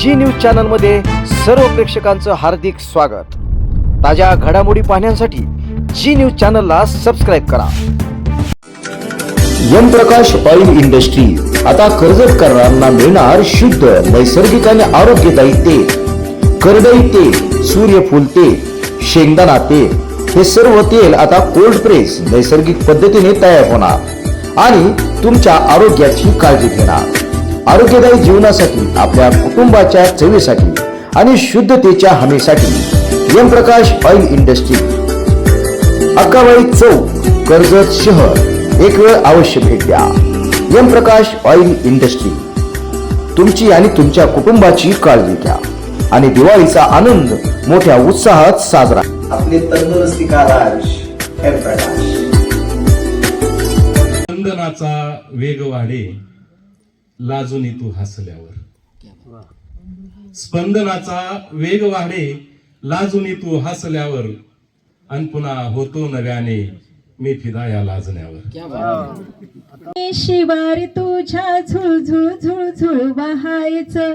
जी news चॅनलमध्ये सर्व प्रेक्षकांचं हार्दिक स्वागत. ताज्या घडामोडी पाहण्यासाठी जी न्यूज चॅनलला सबस्क्राईब करा. यमप्रकाश ऑइल इंडस्ट्री आता कर्जत कर्जतकरांना मिळणार शुद्ध नैसर्गिक आणि आरोग्यदायी तेल. करडई तेल सूर्यफूल तेल शेंगदाणा तेल हे सर्व तेल आता कोल्ड प्रेस नैसर्गिक पद्धतीने तयार होणार. आणि तुमच्या आरोग्याची काळजी घेणार. आरोग्यदायी जीवनासाठी आपल्या कुटुंबाच्या चवीसाठी आणि शुद्धतेच्या हमीसाठी M Prakash oil industry. Akkabai चौक कर्जत शहर. एक वेळ अवश्य भेट द्या. M Prakash oil industry. तुमची आणि तुमच्या कुटुंबाची काळजी घ्या आणि दिवाळीचा आनंद मोठ्या उत्साहात साजरा. आपले तंदुरुस्ती प्रकाश. स्पंदनाचा वेग वाढे लाजून तू हसल्यावर. स्पंदनाचा वेग वाढे लाजून तू हसल्यावर आणि पुन्हा होतो नव्याने मी फिदा या लाजण्यावर. शिवार तुझ्या झुळझुळ झुळझुळ वाहायचं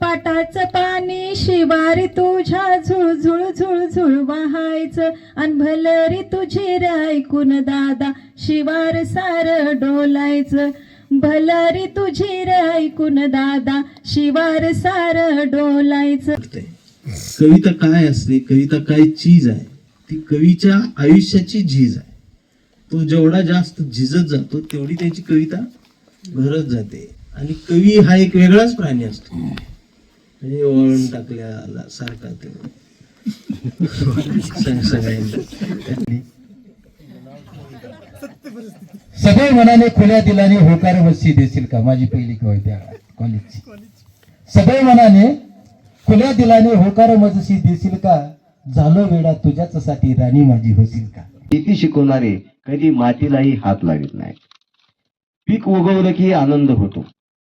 पाटाचं पाणी शिवार तुझ्या झुळझुळ झुळझुळ वाहायचं अन भलरी तुझी ऐकून दादा शिवार सार डोलायचं. भलरी तुझी ऐकून दादा शिवार सार डोलायचं. कविता काय असते कविता काय चीज आहे ती कवीच्या आयुष्याची झीज आहे. तो जेवढा जास्त झिजत जातो तेवढी त्याची कविता भरत जाते. आणि कवी हा एक वेगळाच प्राणी असतो. म्हणजे वळण टाकल्या सारखा ते. सग- सगळ्यांना सगळे मनाने खुल्या दिलाने होकार वस्ती देशील का? माझी पहिली कविता कॉलेजची सगळे मनाने खुल्या दिलाने होकार मजसी देशील का? झालो वेडा तुझ्याच साठी राणी माझी होशील का? किती शिकवणारे कधी मातीलाही हात लावित नाही पीक उगवलं की आनंद होतो.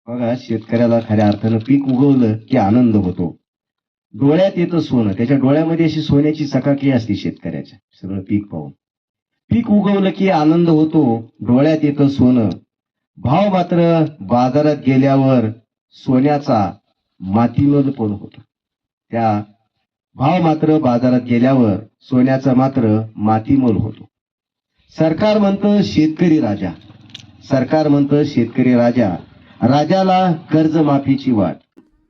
बघा शेतकऱ्याला खऱ्या अर्थानं पीक उगवलं की आनंद होतो. डोळ्यात येतं सोनं. त्याच्या डोळ्यामध्ये अशी सोन्याची चकाकी असते शेतकऱ्याच्या. सगळं पीक पाहून. पीक उगवलं की आनंद होतो डोळ्यात येतं सोनं. भाव मात्र बाजारात गेल्यावर सोन्याचा मातीमध्ये पण होतो. त्या भाव मात्र बाजारात गेल्यावर सोन्याचा मात्र मातीमोल होतो. सरकार म्हणतं शेतकरी राजा. सरकार म्हणतं शेतकरी राजा. राजाला कर्जमाफीची वाट.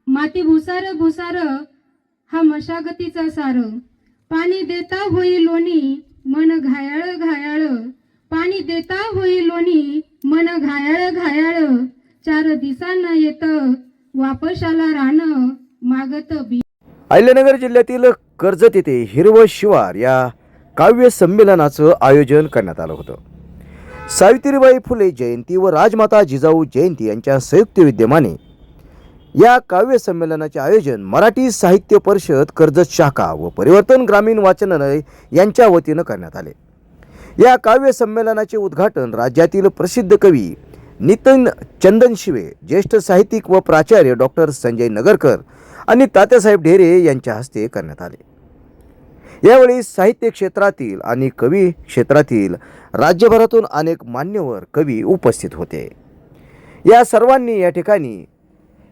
माती भुसार भुसार हा मशागतीचा सार. पाणी देता होई लोणी मन घायाळ घायाळ. पाणी देता होई लोणी मन घायाळ घायाळ. चार दिसांना येत वापशाला रान मागत बी. अहिल्यानगर जिल्ह्यातील कर्जत येथे हिरव शिवार या काव्य संमेलनाचं आयोजन करण्यात आलं होतं. सावित्रीबाई फुले जयंती व राजमाता जिजाऊ जयंती यांच्या संयुक्त विद्यमाने या काव्य संमेलनाचे आयोजन मराठी साहित्य परिषद कर्जत शाखा व परिवर्तन ग्रामीण वाचनालय यांच्या वतीनं करण्यात आले. या काव्य संमेलनाचे उद्घाटन राज्यातील प्रसिद्ध कवी नितीन चंदनशिवे ज्येष्ठ साहित्यिक व प्राचार्य डॉक्टर संजय नगरकर आणि तात्यासाहेब ढेरे यांच्या हस्ते करण्यात आले. यावेळी साहित्य क्षेत्रातील आणि कवी क्षेत्रातील राज्यभरातून अनेक मान्यवर कवी उपस्थित होते. या सर्वांनी या ठिकाणी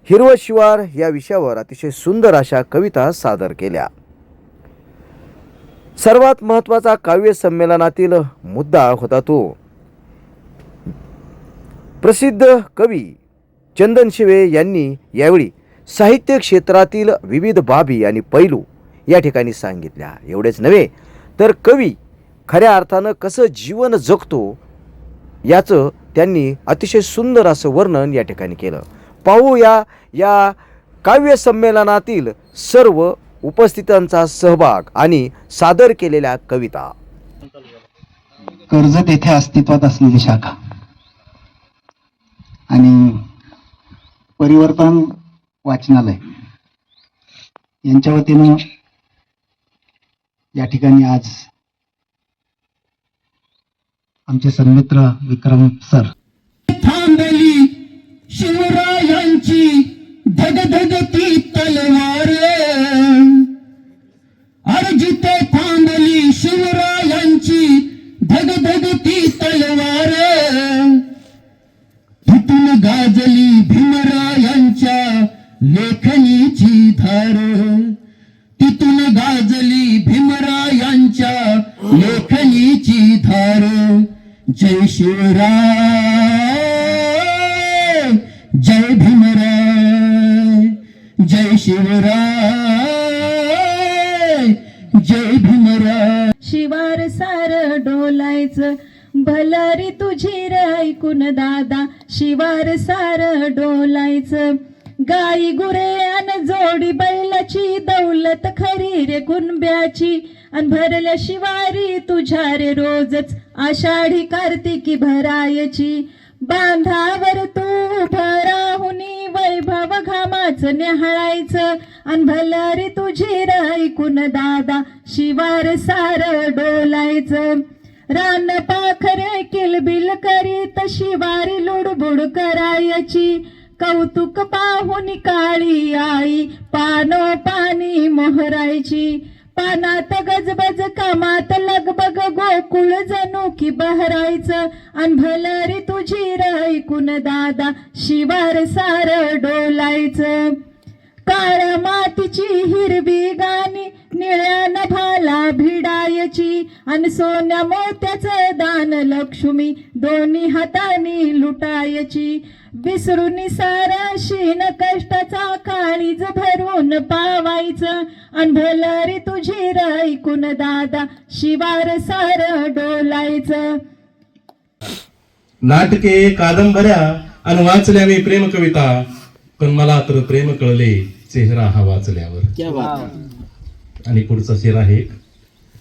हिरवं शिवार या विषयावर अतिशय सुंदर अशा कविता सादर केल्या. सर्वात महत्त्वाचा काव्य संमेलनातील मुद्दा होता तो. प्रसिद्ध कवी चंदन शिवे यांनी यावेळी साहित्य क्षेत्रातील विविध बाबी आणि पैलू या ठिकाणी सांगितल्या. एवढेच नव्हे तर कवी खऱ्या अर्थानं कसं जीवन जगतो याचं त्यांनी अतिशय सुंदर असं वर्णन या ठिकाणी केलं. पाहूया या काव्य संमेलनातील सर्व उपस्थितांचा सहभाग आणि सादर केलेल्या कविता. कर्जत येथे अस्तित्वात असलेली शाखा आणि परिवर्तन वाचनालय यांच्या वतीनं या ठिकाणी आज आमचे सन्मित्र विक्रम सर. थांबली शिवरायांची धगधगती तलवार. अर्जिते थांबली शिवरायांची धगधगती तलवार. तुटून गाजली भीमरायांच्या लेख लेखनीची धार. तिथून गाजली भीमरायांच्या लेखनीची धार. जय शिवराय. जय जय भीमराय शिवार सार डोलायचं. भलारी तुझी र ऐकून दादा? शिवार सार डोलायचं. गाई गुरे अन जोडी बैलाची दौलत खरी रे कुणब्याची. अन भरल्या शिवारी तुझ्या रे रोजच आषाढी कार्तिकी भरायची. बांधावर तू भराहुनी वैभव घामाचं न्याहाळायचं. अन भलारी तुझी ऐकून दादा शिवार सार डोलायचं. रान पाखरे किलबिल करीत शिवारी लुडबुड करायची. कौतुक पाहून काळी आई पानो पाणी मोहरायची. पानात गजबज कामात लगबग गोकुळ जणू की बहरायचं. अन भलरी तुझी ऐकून दादा? शिवार सार डोलायचं. काळ्या मातीची हिरवी गाणी निळ्या नभाला भिडायची आणि सोन्या मोत्याचं दान लक्ष्मी दोन्ही हातानी लुटायची. विसरून सारा शीन कष्टाचा काळीज भरून पावायचं. आणि भलरी तुझी ऐकून दादा शिवार सार डोलायचं. नाटके कादंबऱ्या आणि वाचल्या मी प्रेम कविता. पण मला तर प्रेम कळले चेहरा हा वाचल्यावर. आणि पुढचा शेर आहे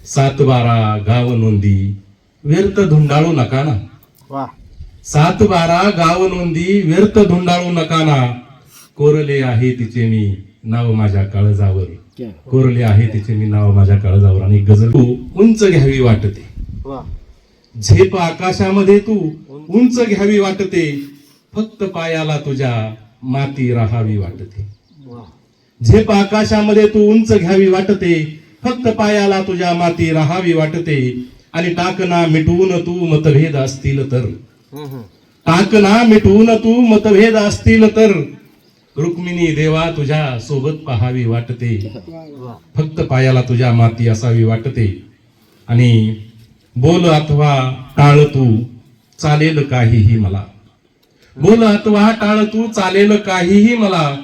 सात बारा गाव नोंदी व्यर्थ धुंडाळू नका ना. सात बारा गाव नोंदी व्यर्थ धुंडाळू नका ना. कोरले आहे तिचे मी नाव माझ्या काळजावर. कोरले आहे तिचे मी नाव माझ्या काळजावर. आणि गजल तू उंच घ्यावी वाटते. झेप आकाशामध्ये तू उंच घ्यावी वाटते. फक्त पायाला तुझ्या माती राहावी वाटते. झेप आकाशामध्ये तू उंच घ्यावी वाटते फक्त पायाला तुझ्या माती राहावी वाटते. आणि टाकना मिटवून तू मतभेद असतील तर. टाकना मिटवून तू मतभेद असतील तर. रुक्मिणी देवा तुझ्या सोबत पहावी वाटते. फक्त पायाला तुझ्या माती असावी वाटते. आणि बोल अथवा टाळ तू चालेल काहीही मला. बोल अथवा टाळ तू चालेल काहीही मला.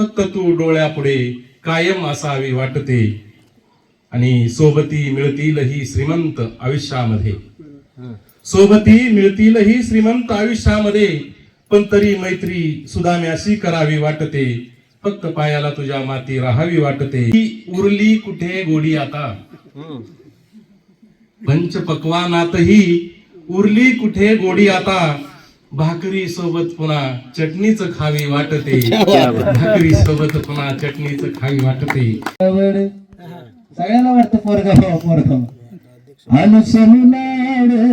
फक्त तू डोळ्यापुढे कायम असावी वाटते. आणि सोबती मिळतील ही श्रीमंत आयुष्यामध्ये. सोबती मिळतील ही श्रीमंत आयुष्यामध्ये पण तरी मैत्री सुदाम्याशी करावी वाटते. फक्त पायाला तुझ्या माती राहावी वाटते. ही उरली कुठे गोडी आता? पंच पक्वानातही उरली कुठे गोडी आता? भाकरी सोबत पुन्हा चटणीच खावी वाटते. भाकरी सोबत पुन्हा चटणीच खावी वाटते. सगळ्यांना वाटतं पोरगा भावा पोरगा. अनुसरून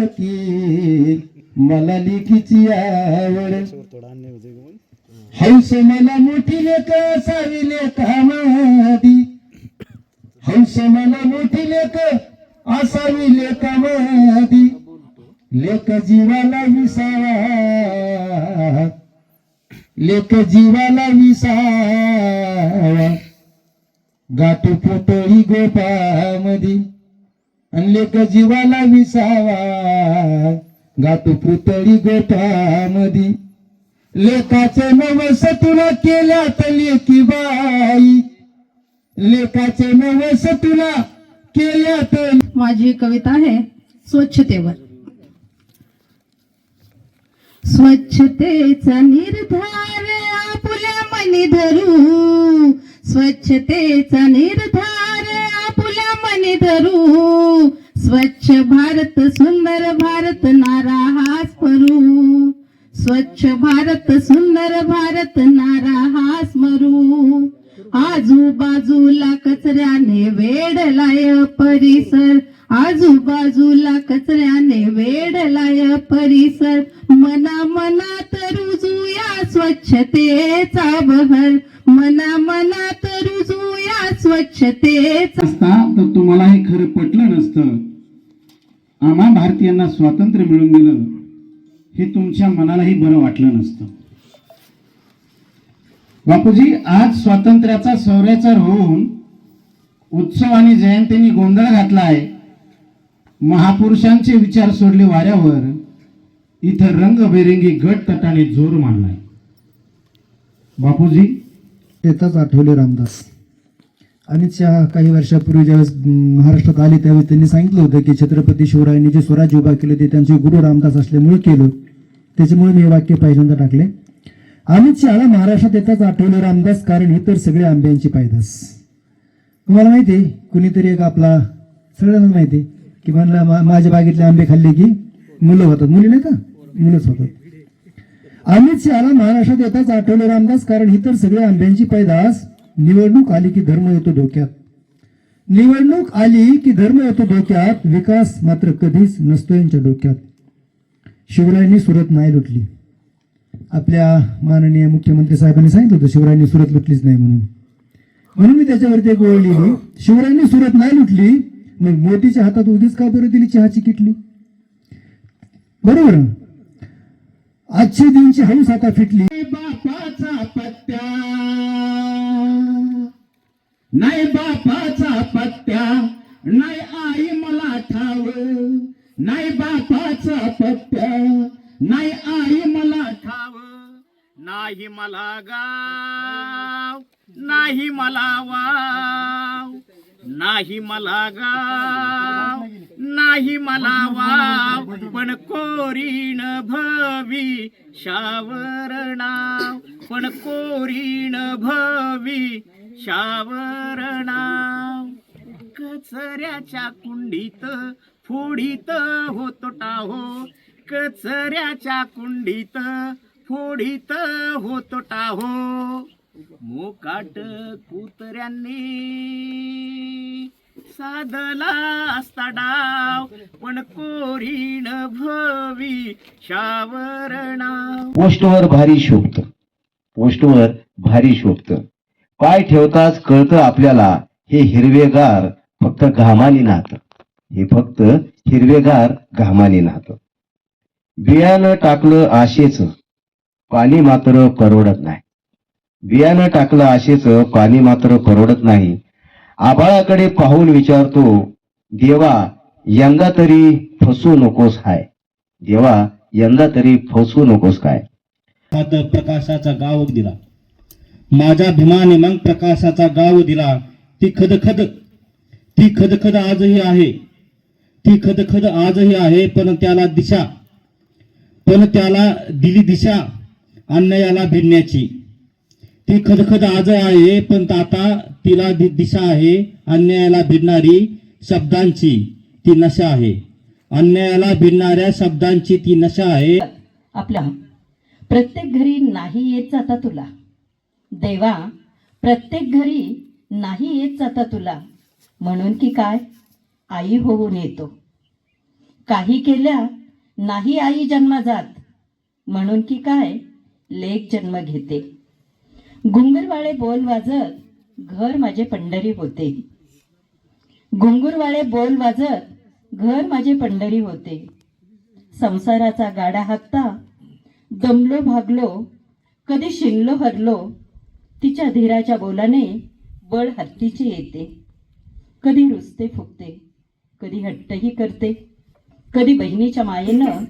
की मला लिखीची आवड. हौस मला मोठी लेख असावी लेखामधी हौस मला मोठी लेख असावी लेखामधी लेख जीवाला विसावा. लेख जीवाला विसावा. गाठू पोटळी गोपामधी आणि लेख जीवाला विसावा. गाठू पुतळी गोपामधी लेखाचे नवस तुला केल्यात लेखी बाई. लेखाचे नवस तुला केल्यात माझी कविता आहे स्वच्छतेवर. स्वच्छतेचा निर्धार आपुल्या मनी धरू. स्वच्छतेचा निर्धार आपुल्या मनी धरू. स्वच्छ भारत सुंदर भारत नारा हाच स्वच्छ भारत सुंदर भारत नारा हाच मरू. आजूबाजूला कचऱ्याने वेढलाय परिसर. आजूबाजूला कचऱ्याने वेढलाय परिसर. मना मनात रुजूया स्वच्छतेचा बहर. मना मनात रुजूया स्वच्छतेचा असता तर तुम्हाला हे खरं पटलं नसतं. आम्हा भारतीयांना स्वातंत्र्य मिळून दिलं. हे तुमच्या मनालाही बरं वाटलं नसतं. बापूजी आज स्वातंत्र्याचा सौर्याचा होऊन उत्सव आणि जयंतींनी गोंधळ घातला आहे महापुरुषांचे विचार सोडले वाऱ्यावर इथं रंगबेरंगी गट तटाने जोर मांडलाय. बापूजी? येताच आठवले रामदास. अमित शहा काही वर्षापूर्वी ज्यावेळेस महाराष्ट्रात आले त्यावेळेस त्यांनी सांगितलं होतं की छत्रपती शिवरायांनी जे स्वराज्य उभा केलं ते त्यांचे गुरु रामदास असल्यामुळे केलं. त्याच्यामुळे मी हे वाक्य पहिल्यांदा टाकले. अमित शहाला महाराष्ट्रात येताच आठवले रामदास कारण हे तर सगळे आंब्यांची पायदास. तुम्हाला माहिती आहे कुणीतरी एक आपला सगळ्यांना माहिती आहे की म्हणला माझ्या बागेतले आंबे खाल्ले की मुलं होतात. मुली नाही का? मुलंच होतात. अमित शहाला महाराष्ट्रात येताच आठवले रामदास कारण ही तर सगळे आंब्यांची पैदास. निवडणूक आली की धर्म येतो डोक्यात. निवडणूक आली की धर्म येतो डोक्यात. विकास मात्र कधीच नसतो यांच्या डोक्यात. शिवरायांनी सुरत नाही लुटली. आपल्या माननीय मुख्यमंत्री साहेबांनी सांगितलं होतं शिवरायांनी सुरत लुटलीच नाही म्हणून. म्हणून मी त्याच्यावरती एक ओळ लिहिली. शिवरायांनी सुरत नाही लुटली मग मोदीच्या हातात उगीच का बरं दिली चहाची किटली? बरोबर आजची दिनची हौस आता फिटली. बापाचा पत्त्या. नाही बापाचा पत्त्या. नाही आई मला ठाव. नाही बापाचा पत्त्या. नाही आई मला ठाव. नाही मला गाव. नाही मला वाव. नाही मला गाव नाही मला वाव पण कोरीण भवी शावर नाव पण कोरीण भवी शावर नाव. कचऱ्याच्या कुंडीत फोडीत होतो टाहो. कचऱ्याच्या कुंडीत फोडीत होतो टाहो. मोकाट कुत्र्यांनी साधला असता डाव पण कोरीण भवी शावर पोस्टवर भारी शोभत. पोस्टवर भारी शोभत. पाय ठेवताच कळतं आपल्याला हे हिरवेगार फक्त घामानी नाहत हे फक्त हिरवेगार घामानी नाहत बियाणं टाकलं आशेच. पाणी मात्र परवडत नाही. बियाणं टाकलं आशेच पाणी मात्र परवडत नाही. आभाळाकडे पाहून विचारतो देवा यंदा तरी फसू नकोस हाय. देवा यंदा तरी फसू नकोस काय? प्रकाशाचा गाव दिला. माझ्या भीमाने मग प्रकाशाचा गाव दिला. ती खदखद ती खदखद आजही आहे. ती खदखद आजही आहे पण त्याला दिशा पण त्याला दिली दिशा अन्यायाला भिडण्याची. ती खदखद आज आहे पण आता तिला दि- दिशा आहे अन्यायाला भिडणारी शब्दांची ती नशा आहे. अन्यायाला भिडणाऱ्या शब्दांची ती नशा आहे. आपल्या प्रत्येक घरी नाही येत जाता तुला. देवा प्रत्येक घरी नाही येत जाता तुला. म्हणून की काय? आई होऊन येतो. काही केल्या नाही आई जन्म जात म्हणून की काय? लेख जन्म घेते. घुंगरवाळे बोल वाजत घर माझे पंढरी होते. घुंगुरवाळे बोल वाजत घर माझे पंढरी होते. संसाराचा गाडा हाकता दमलो भागलो कधी शिंगलो हरलो तिच्या धीराच्या बोलाने बळ हत्तीची येते. कधी रुसते फुकते कधी हट्टही करते कधी बहिणीच्या मायेनं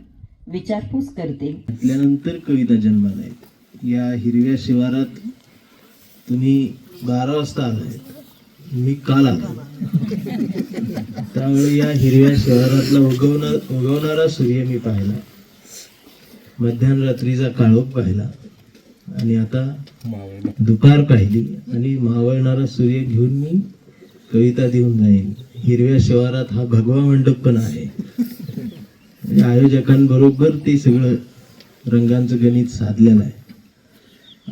विचारपूस करते. म्हटल्यानंतर कविता जन्माला आहेत या हिरव्या शिवारात तुम्ही बारा वाजता आलाय. मी काल आलो त्यावेळी या हिरव्या शहरातला उगवणार उगवणारा सूर्य मी पाहिला. मध्यान रात्रीचा काळोख पाहिला. आणि आता दुपार पाहिली आणि मावळणारा सूर्य घेऊन मी कविता देऊन जाईन. हिरव्या शिवारात हा भगवा मंडप पण आहे. आयोजकांबरोबर ते सगळं रंगांचं गणित साधलेलं आहे.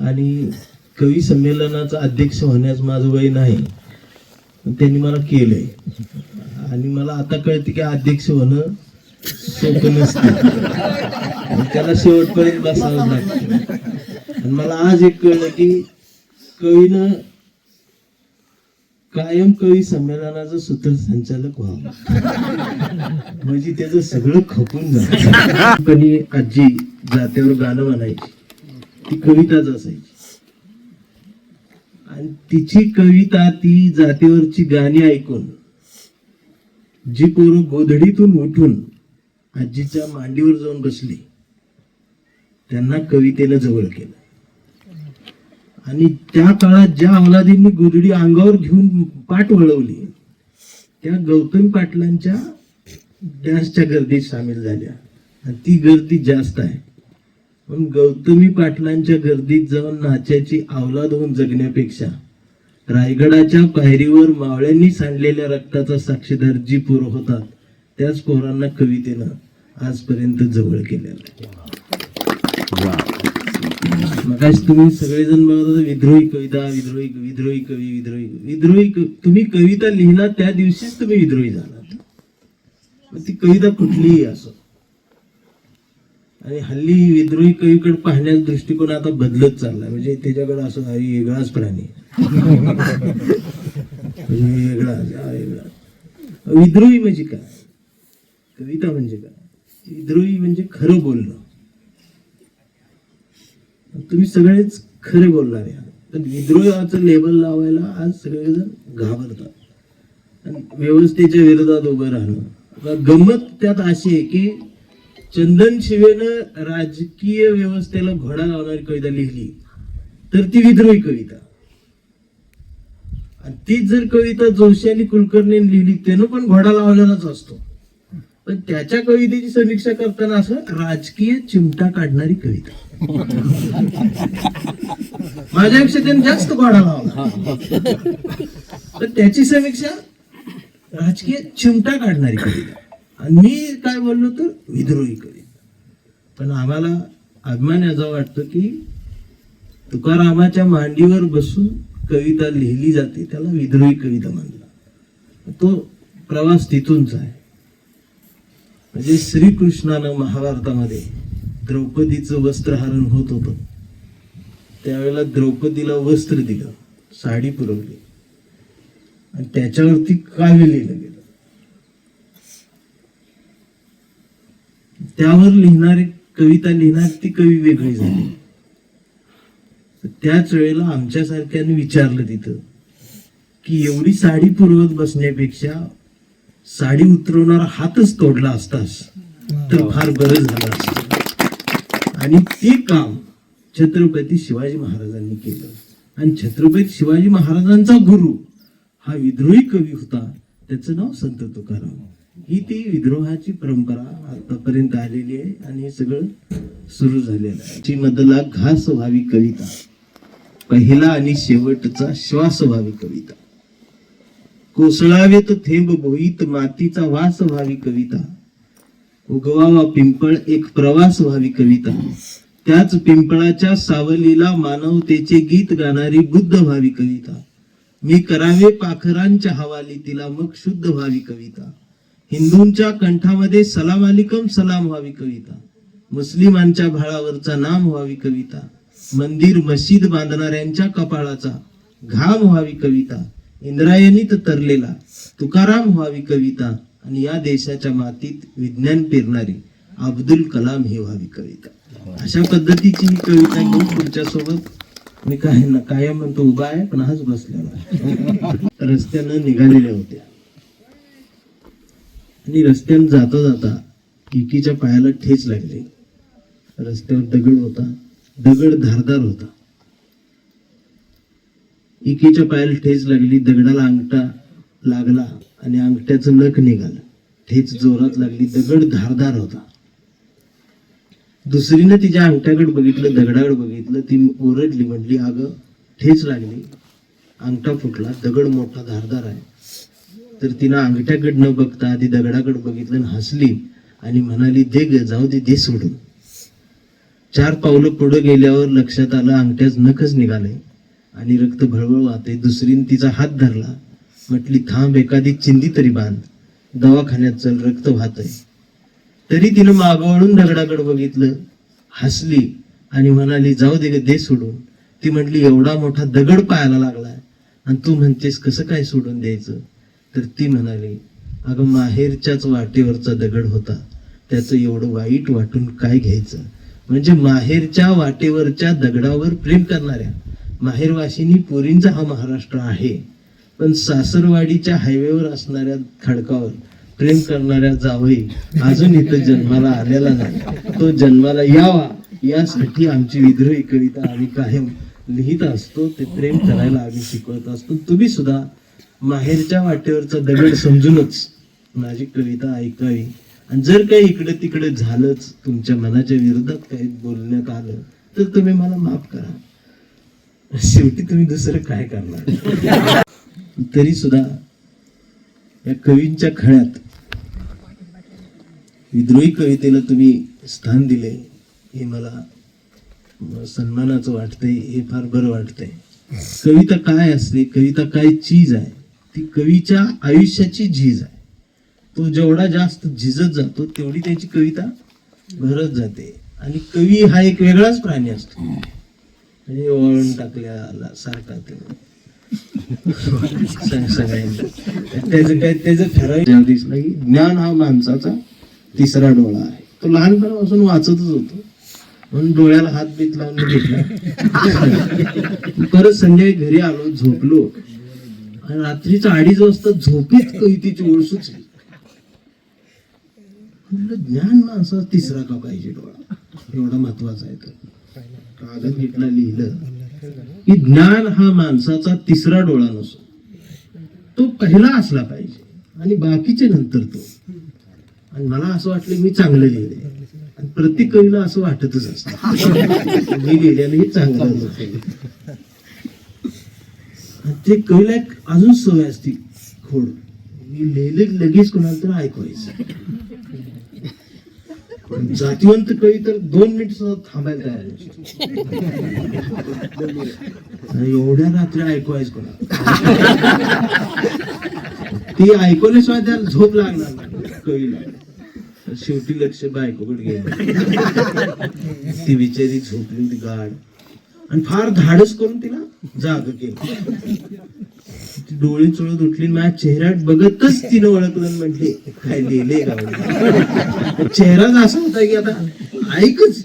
आणि कवी संमेलनाचा अध्यक्ष होण्यास माझं वय नाही. त्यांनी मला केलंय. आणि मला आता कळते की अध्यक्ष होणं सोपं नसतं. त्याला शेवटपर्यंत बसावं लागतं. आणि मला आज एक कळलं की कवीनं कायम कवी संमेलनाचं सूत्रसंचालक व्हावं. म्हणजे त्याचं सगळं खपून जात कधी आजी जात्यावर गाणं म्हणायची. ती कविताच असायची. आणि तिची कविता ती जातीवरची गाणी ऐकून जी पोरं गोधडीतून उठून आजीच्या मांडीवर जाऊन बसली त्यांना कवितेला जवळ केलं. आणि त्या काळात ज्या अवलादींनी गोधडी अंगावर घेऊन पाठ वळवली त्या गौतम पाटलांच्या डॅन्सच्या गर्दीत सामील झाल्या. आणि ती गर्दी जास्त आहे. पण गौतमी पाटलांच्या गर्दीत जाऊन नाच्याची अवलाद होऊन जगण्यापेक्षा रायगडाच्या पायरीवर मावळ्यांनी सांडलेल्या रक्ताचा साक्षीदार जी पोरं होतात त्याच पोरांना कवितेनं आजपर्यंत जवळ केलेलं आहे. तुम्ही सगळेजण बघत होता विद्रोही कविता विद्रोही विद्रोही कवी विद्रोही विद्रोही क- तुम्ही कविता लिहिला त्या दिवशीच तुम्ही विद्रोही झालात. मग ती कविता कुठलीही असो. आणि हल्ली विद्रोही कवीकडे पाहण्याचा दृष्टिकोन आता बदलत चाललाय. म्हणजे त्याच्याकडे असं वेगळाच प्राणी. म्हणजे वेगळा वेगळा. विद्रोही म्हणजे काय? कविता म्हणजे काय? विद्रोही म्हणजे खरं बोलणं. तुम्ही सगळेच खरे बोलणारे आहात. पण विद्रोहाचं लेबल लावायला आज सगळेजण घाबरतात. आणि व्यवस्थेच्या विरोधात उभं राहणं. गंमत त्यात अशी आहे की चंदन शिवेनं राजकीय व्यवस्थेला घोडा लावणारी कविता लिहिली. तर ती विद्रोही कविता. आणि तीच जर कविता जोशी आणि कुलकर्णी लिहिली त्यानं पण घोडा लावलेलाच असतो. पण त्याच्या कवितेची समीक्षा करताना असं राजकीय चिमटा काढणारी कविता. माझ्यापेक्षा त्याने जास्त घोडा लावला. पण त्याची समीक्षा राजकीय चिमटा काढणारी कविता. आणि मी काय बोललो तर विद्रोही कविता पण आम्हाला अभिमान याचा वाटतो की तुकारामाच्या मांडीवर बसून कविता लिहिली जाते त्याला विद्रोही कविता म्हणला तो प्रवास तिथूनच आहे. म्हणजे श्रीकृष्णानं महाभारतामध्ये द्रौपदीचं वस्त्रहरण होत होतं. त्यावेळेला द्रौपदीला वस्त्र दिलं साडी पुरवली. आणि त्याच्यावरती काव्य लिहिलं गेलं त्यावर लिहिणारे कविता लिहिणारी ती कवी वेगळी झाली. त्याच वेळेला आमच्यासारख्याने विचारलं तिथं की एवढी साडी पुरवत बसण्यापेक्षा साडी उतरवणारा हातच तोडला असतास तर फार बरं झालं असतं. आणि ते काम छत्रपती शिवाजी महाराजांनी केलं. आणि छत्रपती शिवाजी महाराजांचा गुरु हा विद्रोही कवी होता. त्याचं नाव संत तुकाराम. ही ती विद्रोहाची परंपरा आतापर्यंत आलेली आहे आणि हे सगळं सुरू झालेलं आहे. ची मधला घास व्हावी कविता पहिला आणि शेवटचा श्वास व्हावी कविता. कोसळावेत थेंब भोईत मातीचा वास व्हावी कविता. उगवावा पिंपळ एक प्रवास व्हावी कविता. त्याच पिंपळाच्या सावलीला मानवतेचे गीत गाणारी बुद्ध व्हावी कविता. मी करावे पाखरांच्या हवाली तिला मग शुद्ध व्हावी कविता. हिंदूंच्या कंठामध्ये सलाम अलिकम सलाम व्हावी कविता. मुस्लिमांच्या भाळावरचा नाम व्हावी कविता. मंदिर मशीद बांधणाऱ्यांच्या कपाळाचा घाम व्हावी कविता. इंद्रायणीत तरलेला तुकाराम व्हावी कविता. आणि या देशाच्या मातीत विज्ञान पेरणारी अब्दुल कलाम ही व्हावी कविता. अशा पद्धतीची ही कविता घेऊन तुमच्यासोबत मी काय ना कायम म्हणतो उभा आहे पण हाच बसलेला रस्त्यानं निघालेल्या होत्या. आणि रस्त्यानं जाता जाता एकीच्या पायाला ठेच लागली. रस्त्यावर दगड होता दगड धारदार होता. एकीच्या पायाला ठेच लागली दगडाला अंगठा लागला आणि अंगठ्याचं नख निघालं. ठेच जोरात लागली दगड धारदार होता. दुसरीनं तिच्या अंगठ्याकडे बघितलं दगडाकडे बघितलं ती ओरडली म्हटली अगं ठेच लागली. अंगठा फुटला दगड मोठा धारदार आहे. तर तिनं अंगठ्याकडे न बघता आधी दगडाकडे बघितलं आणि हसली आणि म्हणाली दे ग जाऊ दे दे सोडून. चार पावलं पुढं गेल्यावर लक्षात आलं अंगठ्याच नखच निघालंय आणि रक्त भळबळ वाहते दुसरीने तिचा हात धरला. म्हटली थांब एखादी चिंदी तरी बांध. दवाखान्यात चल रक्त वाहतय. तरी तिनं मागवळून दगडाकडे बघितलं हसली आणि म्हणाली जाऊ दे ग दे सोडून. ती म्हटली एवढा मोठा दगड पायाला लागलाय आणि तू म्हणतेस कसं काय सोडून द्यायचं? तर ती म्हणाली अगं माहेरच्याच वाटेवरचा दगड होता. त्याचं एवढं वाईट वाटून काय घ्यायचं? म्हणजे माहेरच्या वाटेवरच्या दगडावर प्रेम करणाऱ्या. माहेरवासिनी पोरींचा हा महाराष्ट्र आहे. पण सासरवाडीच्या हायवेवर असणाऱ्या खडकावर प्रेम करणाऱ्या जावई अजून इथं जन्माला आलेला नाही. तो जन्माला यावा यासाठी आमची विद्रोही कविता आम्ही कायम लिहित असतो. ते प्रेम करायला आम्ही शिकवत असतो. तुम्ही सुद्धा माहेरच्या वाटेवरचा दगड समजूनच माझी कविता ऐकावी. आणि जर काही इकडे तिकडे झालंच तुमच्या मनाच्या विरोधात काही बोलण्यात आलं तर तुम्ही मला माफ करा. शेवटी तुम्ही दुसरं काय करणार? तरी सुद्धा या कवींच्या खळ्यात विद्रोही कवितेला तुम्ही स्थान दिले हे मला सन्मानाचं वाटतंय हे फार बरं वाटतंय. कविता काय असते कविता काय चीज आहे? ती कवीच्या आयुष्याची झीज आहे. तो जेवढा जास्त झिजत जातो तेवढी त्याची कविता भरत जाते. आणि कवी हा एक वेगळाच प्राणी असतो. म्हणजे वळून टाकल्या सारखा ते. त्याचं काय त्याचं ठराविक दिसलं की ज्ञान हा माणसाचा तिसरा डोळा आहे. तो लहानपणापासून वाचतच होतो. म्हणून डोळ्याला हात बीत लावून घेतला. परत संध्याकाळी घरी आलो झोपलो. आणि रात्रीच्या अडीच वाजता झोपेत कैतीची ओळ सुचली. म्हणलं, ज्ञान माणसाचा तिसरा का पाहिजे डोळा? एवढा महत्त्वाचा आहे तो. कागद घेतला लिहिलं. की ज्ञान हा माणसाचा तिसरा डोळा नसो. तो पहिला असला पाहिजे. आणि बाकीचे नंतर तो. आणि मला असं वाटलं मी चांगलं लिहिले आणि प्रत्येक कवीला असं वाटतच असतं. मी लिहिल्याने चांगलं ते कवीला एक अजून सवय असती खोड मी लिहिले लगेच कोणाला तर ऐकवायचं. जातीवंत कळी कवी तर दोन मिनिट सुद्धा थांबायला तयार एवढ्या रात्री ऐकवायच कोणा ती ऐकवल्याशिवाय त्याला झोप लागणार नाही कवीला. शेवटी लक्ष बायकोकडे गेलं. ती बिचारी झोपली होती गाड आणि फार धाडस करून तिला जाग केली. डोळे चोळत उठली माझ्या चेहऱ्यात बघतच तिनं ओळखलं म्हटले काय लिहिले का चेहराच असा होता की आता ऐकच.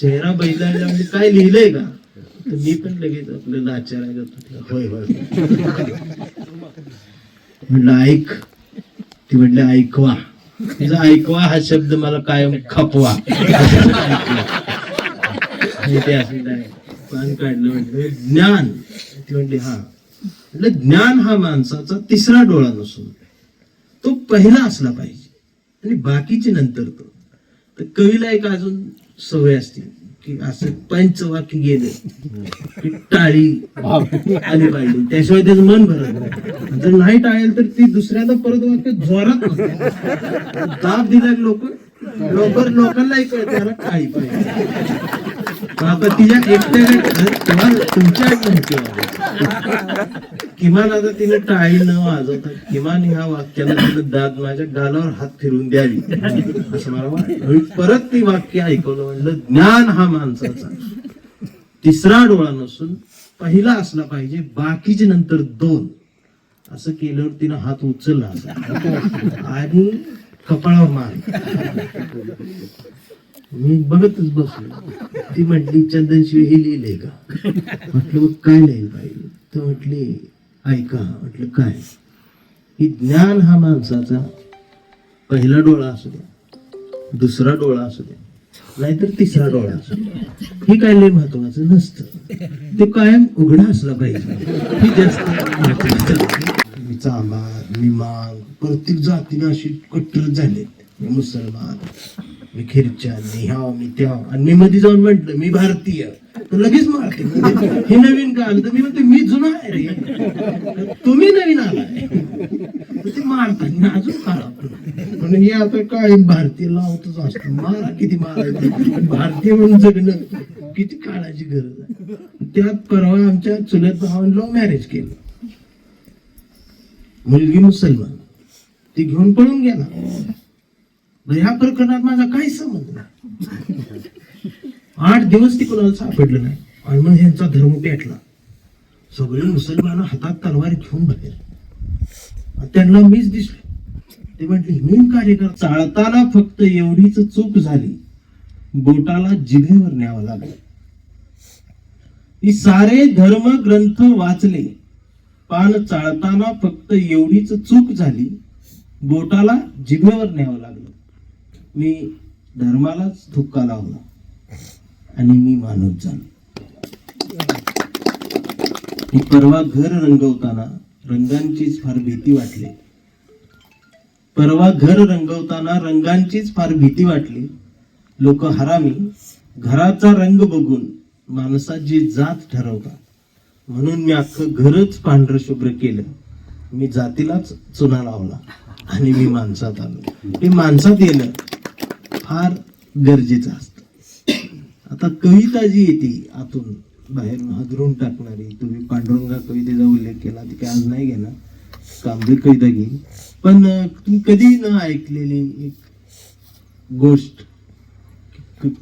चेहरा बैलाला म्हणजे काय लिहिलंय का? तर मी पण लगेच आपल्याला आचारायला होय होय. म्हटलं ऐक. ती म्हटलं ऐकवा. तिचा ऐकवा हा शब्द मला कायम खपवा. हे ते असं पान काढलं म्हणजे ज्ञान. ती म्हटली हा. म्हटलं ज्ञान हा माणसाचा तिसरा डोळा नसून तो पहिला असला पाहिजे. आणि बाकीचे नंतर तो. तर कवीला एक अजून सवय असते की असं पंचवाक्य गेलं की टाळी आली पाहिजे. त्याशिवाय त्याचं मन भरत नाही. जर नाही टाळेल तर ती दुसऱ्याला परत वाक्य जोरात ताप दाब दिला लोक लवकर लोकांनाही कळते त्याला टाळी पाहिजे. तिच्या एकट्या किंवा तुमच्या एक नव्हती किमान आता तिने टाळी न वाजवता किमान ह्या वाक्याला तिने दाद माझ्या गालावर हात फिरून द्यावी. असं मला वाटलं. परत ती वाक्य ऐकवलं. म्हणलं ज्ञान हा माणसाचा. तिसरा डोळा नसून पहिला असला पाहिजे. बाकीचे नंतर दोन. असं केल्यावर तिनं हात उचलला. आणि कपाळावर मार मी बघतच बसलो. ती म्हटली चंदनशिवाय हे लिहिले का? म्हटलं मग काय लिहिलं पाहिजे? तर म्हटली ऐका म्हटलं काय? की ज्ञान हा माणसाचा पहिला डोळा असू द्या दुसरा डोळा असू द्या नाहीतर तिसरा डोळा असू द्या हे काय लय महत्वाचं नसतं. ते कायम उघडा असला पाहिजे. हे जास्त महत्वाचं मी चांबार मी मांग प्रत्येक जातीने अशी कट्टर झालेत. मुसलमान. मी ख्रिश्चन मी मी त्याव. आणि मी मध्ये जाऊन म्हंटल मी भारतीय. तर लगेच मारते हे नवीन का आलं? तर मी म्हणतो मी जुना आहे रे. तुम्ही नवीन आलाय. ते मारतात मी अजून मारा पण हे आता काय भारतीय लावतच असतो. मारा किती मारायचं? भारतीय म्हणून जगणं किती काळाची गरज आहे. त्यात परवा आमच्या चुलत भावानं लव्ह मॅरेज केलं. मुलगी मुसलमान ती घेऊन पळून गेला. बरं, ह्या प्रकरणात माझा काही संबंध नाही. आठ दिवस ती कुणाला सापडलं नाही. आणि मग ह्यांचा धर्म पेटला. सगळे मुसलमान हातात तलवार घेऊन बाहेर त्यांना मीच दिसलो. ते म्हटले मेन कार्यकर चाळताना फक्त एवढीच चूक झाली. बोटाला जिभेवर न्यावं लागलं. ती सारे धर्म ग्रंथ वाचले. पान चाळताना फक्त एवढीच चूक झाली. बोटाला जिभेवर न्यावं मी धर्मालाच धुक्का लावला आणि मी माणूस झालो. मी परवा घर रंगवताना रंगांचीच फार भीती वाटली. परवा घर रंगवताना रंगांचीच फार भीती वाटली. लोक हरामी घराचा रंग बघून माणसाची जात ठरवतात. म्हणून मी अख्खं घरच पांढर शुभ्र केलं. मी जातीलाच चुना लावला आणि मी माणसात आलो. हे माणसात येणं फार गरजेचं असतं. आता कविता जी येते आतून बाहेर हादरून टाकणारी तुम्ही पांडुरंगा कवितेचा उल्लेख केला ती काय आज नाही घेणार कामदेव कविता घेईन पण तुम्ही कधी न ऐकलेली एक गोष्ट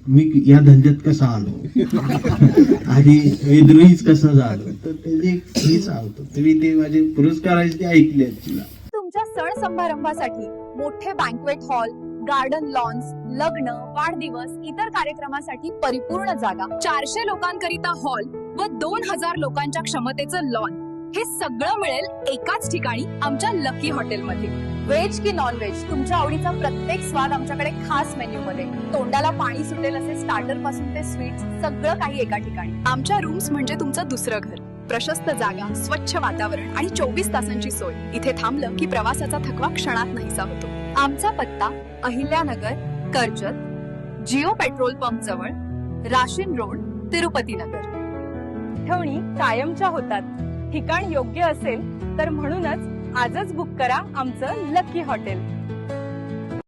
मी या धंद्यात कसा आलो? आणि विद्रोहीच कसा झालो? तर त्याची एक हे सांगतो तुम्ही ते माझे पुरस्कार ऐकले आहेत तुमच्या सण समारंभासाठी मोठे बँकवेट हॉल गार्डन लॉन्स लग्न वाढदिवस इतर कार्यक्रमासाठी परिपूर्ण जागा. चारशे लोकांकरिता हॉल व दोन हजार लोकांच्या क्षमतेचं लॉन हे सगळं मिळेल एकाच ठिकाणी आमच्या लकी हॉटेलमध्ये व्हेज की नॉन व्हेज तुमच्या आवडीचा प्रत्येक स्वाद आमच्याकडे खास मेन्यू मध्ये तोंडाला पाणी सुटेल असे स्टार्टरपासून ते स्वीट सगळं काही एका ठिकाणी. आमच्या रूम्स म्हणजे तुमचं दुसरं घर. प्रशस्त जागा स्वच्छ वातावरण आणि चोवीस तासांची सोय. इथे थांबलं की प्रवासाचा थकवा क्षणात नाहीसा होतो. आमचा पत्ता अहिल्यानगर कर्जत जिओ पेट्रोल पंप जवळ राशीन रोड तिरुपती नगर. ठेवणी कायमच्या होतात. ठिकाण योग्य असेल तर म्हणूनच आजच बुक करा आमचं लकी हॉटेल